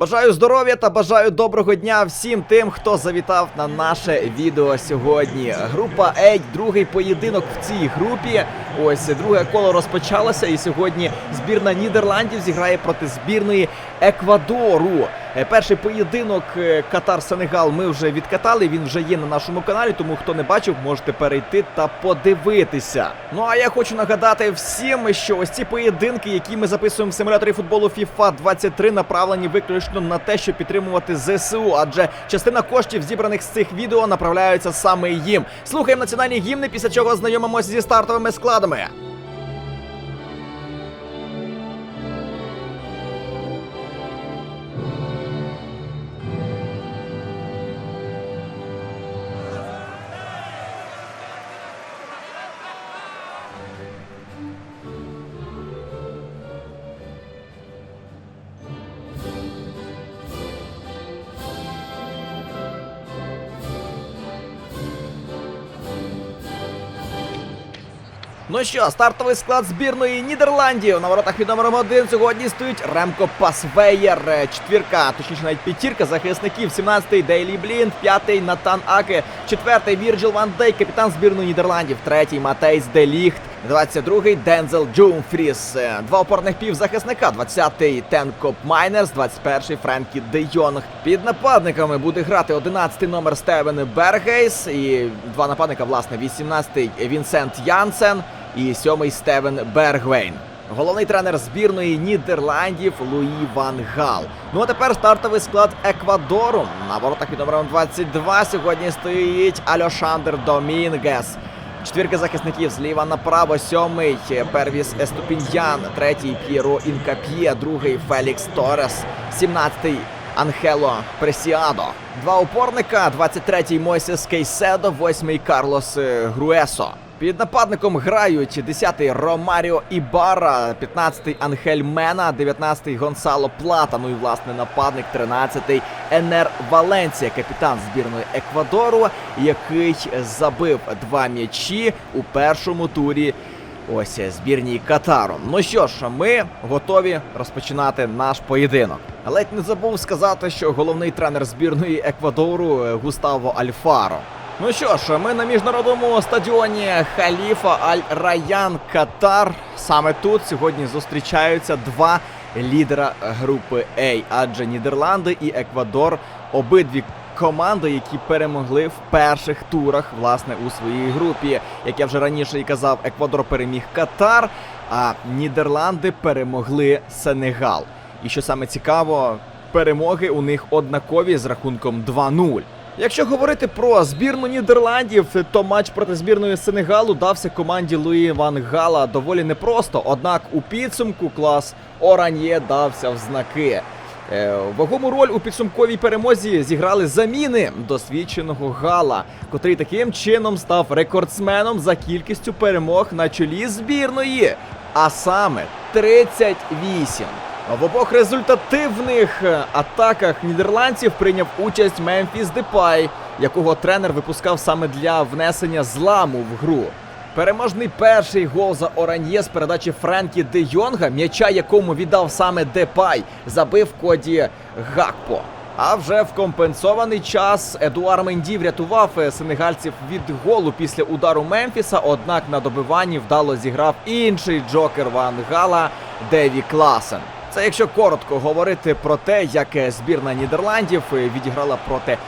Бажаю здоров'я та бажаю доброго дня всім тим, хто завітав на наше відео сьогодні. Група Ей, другий поєдинок в цій групі. Ось друге коло розпочалося, і сьогодні збірна Нідерландів зіграє проти збірної Еквадору. Е, Перший поєдинок е, Катар-Сенегал ми вже відкатали. Він вже є на нашому каналі, тому хто не бачив, можете перейти та подивитися. Ну а я хочу нагадати всім, що ось ці поєдинки, які ми записуємо в симуляторі футболу FIFA 23, направлені виключно на те, щоб підтримувати ЗСУ, адже частина коштів, зібраних з цих відео, направляються саме їм. Слухаємо національні гімни, після чого знайомимося зі стартовими складами. 我的妈呀 Ну що, стартовий склад збірної Нідерландів. На воротах під номером один сьогодні стоїть Ремко Пасвеєр. Четвірка, точніше навіть п'ятірка захисників. 17-й Дейлі Блінд, п'ятий Натан Аке, четвертий Вірджил Ван Дейк, капітан збірної Нідерландів. Третій Матейс Деліхт. 22-й Дензел Джумфріс. Е, Два опорних півзахисника. 20-й Тенкоп Майнерс, 21-й Френкі Де Йонг. Під нападниками буде грати 11-й номер Стевен Бергейс. І два нападника, власне, 18-й Вінсент Янсен і 7-й Стевен Бергвейн. Головний тренер збірної Нідерландів Луї Ван Гал. Ну а тепер стартовий склад Еквадору. На воротах під номером 22 сьогодні стоїть Альошандр Домінгес. Четвірка захисників зліва направо, сьомий Первіс Еступіньян, третій П'єро Інкап'є, другий Фелікс Торес, сімнадцятий Анхело Пресіадо. Два опорника, 23-й Мойсес Кейседо, 8-й Карлос Груесо. Під нападником грають 10-й Ромаріо Ібара, 15-й Анхель Мена, 19-й Гонсало Плата. Ну і власне нападник 13-й Енер Валенція, капітан збірної Еквадору, який забив два м'ячі у першому турі. Ось збірній Катару. Ну що ж, ми готові розпочинати наш поєдинок. Ледь не забув сказати, що головний тренер збірної Еквадору е, Густаво Альфаро. Ну що ж, ми на міжнародному стадіоні Халіфа Аль Раян Катар. Саме тут сьогодні зустрічаються два лідера групи А, адже Нідерланди і Еквадор обидві команди, які перемогли в перших турах власне у своїй групі. Як я вже раніше і казав, Еквадор переміг Катар, а Нідерланди перемогли Сенегал. І що саме цікаво, перемоги у них однакові з рахунком 2-0. Якщо говорити про збірну Нідерландів, то матч проти збірної Сенегалу дався команді Луї Ван Гала доволі непросто. Однак у підсумку клас Оран'є дався в знаки. Е, Вагому роль у підсумковій перемозі зіграли заміни досвідченого Гала, котрий таким чином став рекордсменом за кількістю перемог на чолі збірної. А саме 38. В обох результативних е, атаках нідерландців прийняв участь Мемфіс Депай, якого тренер випускав саме для внесення зламу в гру. Переможний перший гол за Оран'є з передачі Френкі Де Йонга, м'яча якому віддав саме Депай, забив Коді Гакпо. А вже в компенсований час Едуар Менді врятував е, сенегальців від голу після удару Мемфіса. Однак на добиванні вдало зіграв інший джокер Ван Гала Деві Класен. Це якщо коротко говорити про те, як збірна Нідерландів відіграла проти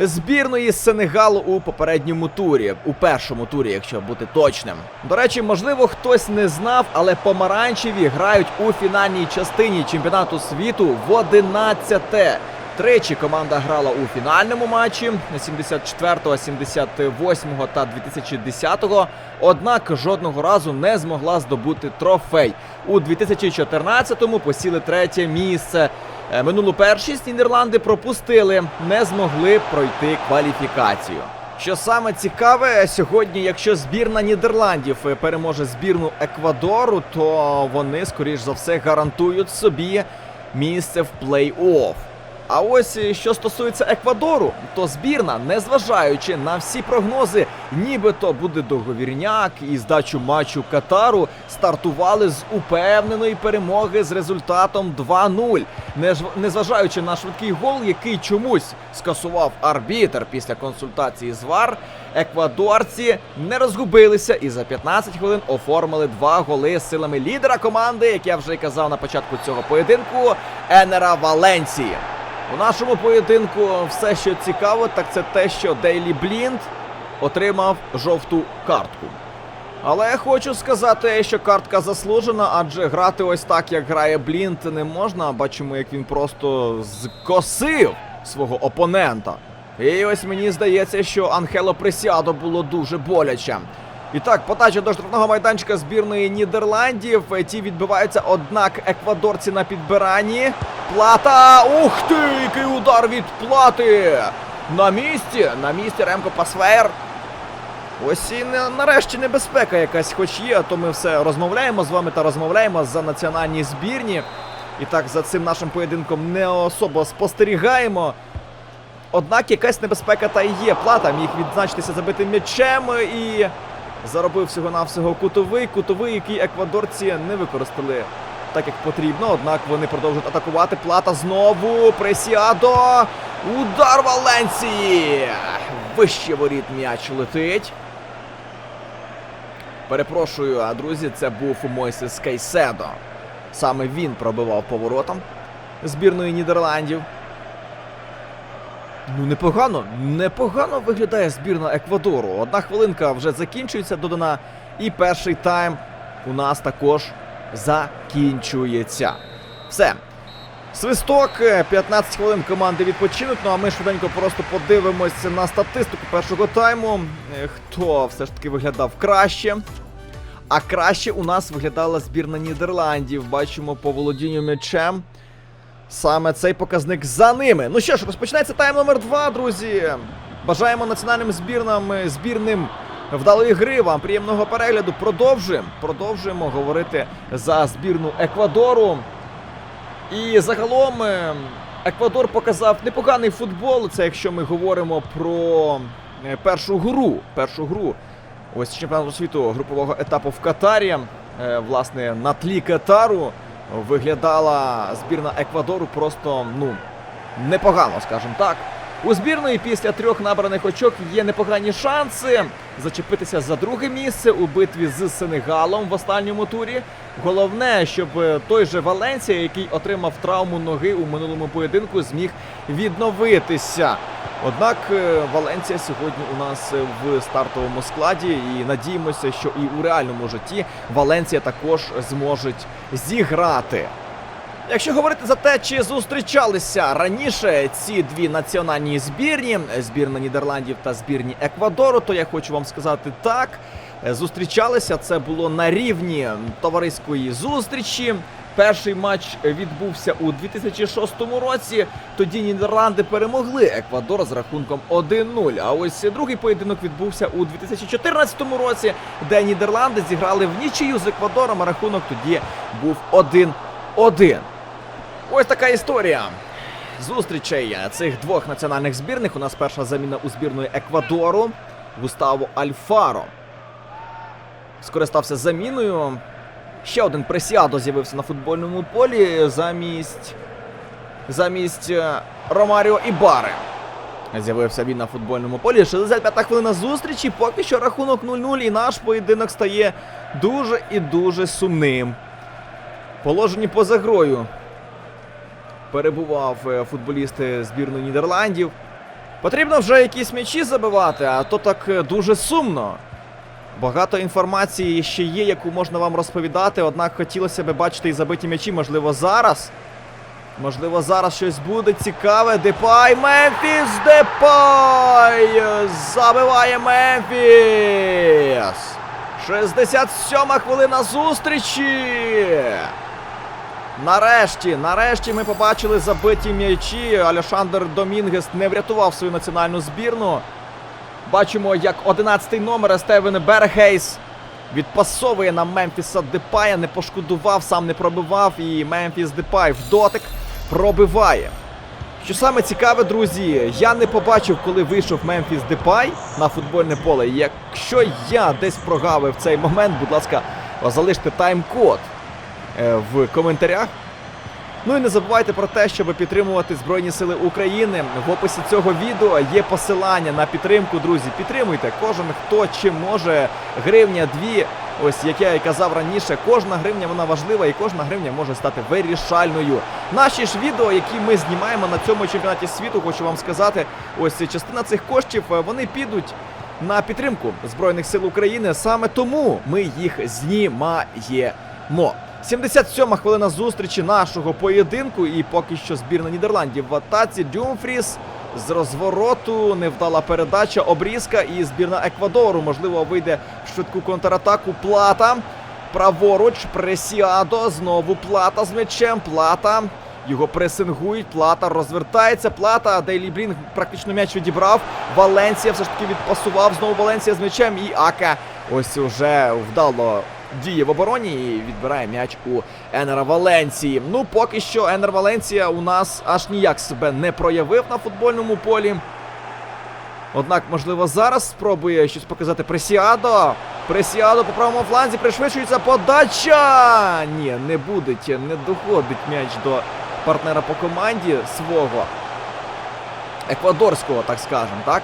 збірної Сенегалу у попередньому турі, у першому турі, якщо бути точним. До речі, можливо, хтось не знав, але помаранчеві грають у фінальній частині чемпіонату світу в 11-те. Тричі команда грала у фінальному матчі 74-го, 78-го та 2010-го, однак жодного разу не змогла здобути трофей. У 2014-му посіли третє місце. Е, Минулу першість Нідерланди пропустили, не змогли пройти кваліфікацію. Що саме цікаве, сьогодні, якщо збірна Нідерландів е, переможе збірну Еквадору, то вони, скоріш за все, гарантують собі місце в плей-офф. А ось е, що стосується Еквадору, то збірна, незважаючи на всі прогнози, нібито буде договірняк і здачу матчу Катару стартували з упевненої перемоги з результатом 2-0. Неж- Незважаючи на швидкий гол, який чомусь скасував арбітер після консультації з ВАР, еквадорці не розгубилися і за 15 хвилин оформили два голи з силами лідера команди, як я вже й казав на початку цього поєдинку, Енера Валенції. У нашому поєдинку все, що цікаво, так це те, що Дейлі Блінд отримав жовту картку. Але хочу сказати, що картка заслужена, адже грати ось так, як грає Блінт, не можна. Бачимо, як він просто зкосив свого опонента. І ось мені здається, що Анхело Пресіадо було дуже боляче. І так, подача до штрафного майданчика збірної Нідерландів. Ті відбиваються, однак еквадорці на підбиранні. Плата! Ух ти! Який удар від плати! На місці! На місці Ремко Пасвейр. Ось і нарешті небезпека якась хоч є, то ми все розмовляємо з вами та розмовляємо за національні збірні. І так за цим нашим поєдинком не особо спостерігаємо. Однак якась небезпека та й є. Плата міг відзначитися забитим м'ячем і заробив всього-навсього кутовий. Кутовий, який еквадорці не використали так, як потрібно. Однак вони продовжують атакувати. Плата знову. Пресіадо. Удар Валенції! Вище воріт м'яч летить. Перепрошую, а друзі, це був Мойсес Кейседо. Саме він пробивав поворотом збірної Нідерландів. Ну, непогано, непогано виглядає збірна Еквадору. Одна хвилинка вже закінчується додана. І перший тайм у нас також закінчується. Все. Свисток, е, 15 хвилин команди відпочинуть. Ну а ми швиденько просто подивимося на статистику першого тайму. Е, Хто все ж таки виглядав краще? А краще у нас виглядала збірна Нідерландів. Бачимо по володінню м'ячем. Саме цей показник за ними. Ну що ж, розпочинається тайм номер 2, друзі. Бажаємо національним збірнам е, збірним вдалої гри. Вам приємного перегляду. Продовжуємо. Продовжуємо говорити за збірну Еквадору. І загалом е, Еквадор показав непоганий футбол. Це якщо ми говоримо про е, першу гру. Першу гру. Ось чемпіонату світу групового етапу в Катарі. Е, Власне, на тлі Катару виглядала збірна Еквадору просто ну непогано, скажімо так. У збірної після трьох набраних очок є непогані шанси зачепитися за друге місце у битві з Сенегалом в останньому турі. Головне, щоб е, той же Валенсія, який отримав травму ноги у минулому поєдинку, зміг відновитися. Однак е, Валенсія сьогодні у нас в стартовому складі, і надіємося, що і у реальному житті Валенсія також зможуть зіграти. Якщо говорити за те, чи зустрічалися раніше ці дві національні збірні, збірна Нідерландів та збірні Еквадору, то я хочу вам сказати так. Зустрічалися це було на рівні товариської зустрічі. Перший матч відбувся у 2006 році. Тоді Нідерланди перемогли Еквадор з рахунком 1-0. А ось другий поєдинок відбувся у 2014 році, де Нідерланди зіграли в нічию з Еквадором. а Рахунок тоді був 1-1. Ось така історія. Зустрічей цих двох національних збірних. У нас перша заміна у збірної Еквадору. Густаво Альфаро. Скористався заміною. Ще один пресіадо з'явився на футбольному полі замість. Замість е, Ромаріо Ібари. З'явився він на футбольному полі. 65-та хвилина зустрічі. Поки що рахунок 0-0, і наш поєдинок стає дуже і дуже сумним. Положені поза грою перебував е, футболісти збірної Нідерландів. Потрібно вже якісь м'ячі забивати, а то так е, дуже сумно. Багато інформації ще є, яку можна вам розповідати, однак хотілося б бачити і забиті м'ячі, можливо, зараз. Можливо, зараз щось буде цікаве. Депай Мемфіс Депай! Забиває Мемфіс! 67 хвилина зустрічі! Нарешті, нарешті ми побачили забиті м'ячі. Алешандр Домінгес не врятував свою національну збірну. Бачимо, як 11-й номер Стевен Бергейс відпасовує на Мемфіса Депая, не пошкодував, сам не пробивав. І Мемфіс Депай в дотик пробиває. Що саме цікаве, друзі, я не побачив, коли вийшов Мемфіс Депай на футбольне поле. Якщо я десь прогавив цей момент, будь ласка, залиште тайм-код в коментарях. Ну і не забувайте про те, щоб підтримувати Збройні Сили України. В описі цього відео є посилання на підтримку, друзі. Підтримуйте кожен, хто чим може. Гривня, дві. Ось як я і казав раніше, кожна гривня вона важлива і кожна гривня може стати вирішальною. Наші ж відео, які ми знімаємо на цьому чемпіонаті світу, хочу вам сказати, ось частина цих коштів е, вони підуть на підтримку Збройних сил України. Саме тому ми їх знімаємо. 77-ма хвилина зустрічі нашого поєдинку, і поки що збірна Нідерландів в атаці. Дюмфріс з розвороту, невдала передача, обрізка і збірна Еквадору. Можливо, вийде в швидку контратаку. Плата. Праворуч, Пресіадо. Знову плата з м'ячем. Плата. Його пресингують. Плата розвертається. Плата. Дейлі Блінг практично м'яч відібрав. Валенсія все ж таки відпасував. Знову Валенсія з м'ячем. І Ака ось уже вдало діє в обороні і відбирає м'яч у Енера Валенції. Ну, поки що Енер Валенція у нас аж ніяк себе не проявив на футбольному полі. Однак, можливо, зараз спробує щось показати Пресіадо. Пресіадо по правому фланзі пришвидшується подача. Ні, не буде, не доходить м'яч до партнера по команді свого. Еквадорського, так скажемо, так?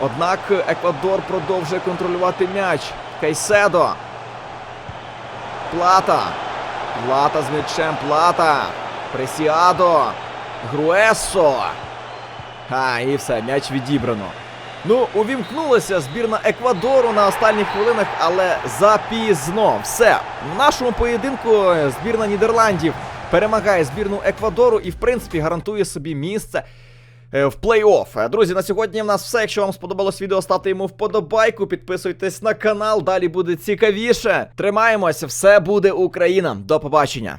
Однак Еквадор продовжує контролювати м'яч. Кайседо. Плата. Плата з м'ячем. Плата. Пресіадо. Груесо. А, і все, м'яч відібрано. Ну, увімкнулася збірна Еквадору на останніх хвилинах, але запізно. Все. В нашому поєдинку збірна Нідерландів перемагає збірну Еквадору і, в принципі, гарантує собі місце в плей-офф. Е, Друзі, на сьогодні в нас все. Якщо вам сподобалось відео, ставте йому вподобайку, підписуйтесь на канал, далі буде цікавіше. Тримаємося, все буде Україна. До побачення.